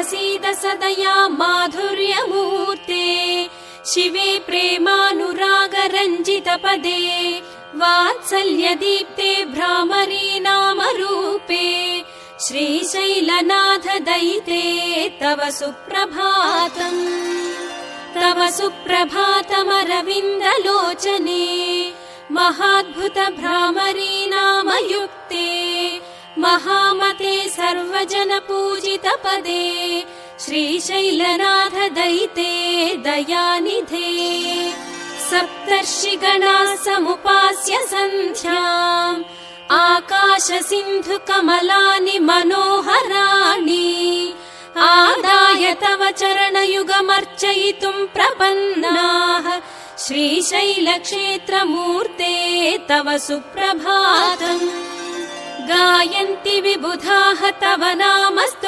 प्रसीद सदया माधुर्यमूर्ते शिवे प्रेमानुरागरञ्जितपदे वात्सल्यदीप्ते भ्रामरी नामरूपे श्रीशैलनाथ दयिते तव सुप्रभातम् तव सुप्रभातमरविन्दलोचने महाद्भुत भ्रामरी नामयुक्ते महामते सर्वजन पूजित पदे श्रीशैलनाथ दयिते दयानिधे। सप्तर्षिगणा समुपास्य सन्ध्याम् आकाश सिन्धु कमलानि मनोहराणि। आदाय तव चरणयुगमर्चयितुम् प्रपन्नाः श्रीशैलक्षेत्रमूर्ते तव सुप्रभातम् गायन्ति विबुधाः तव नाम स्तोत्रम्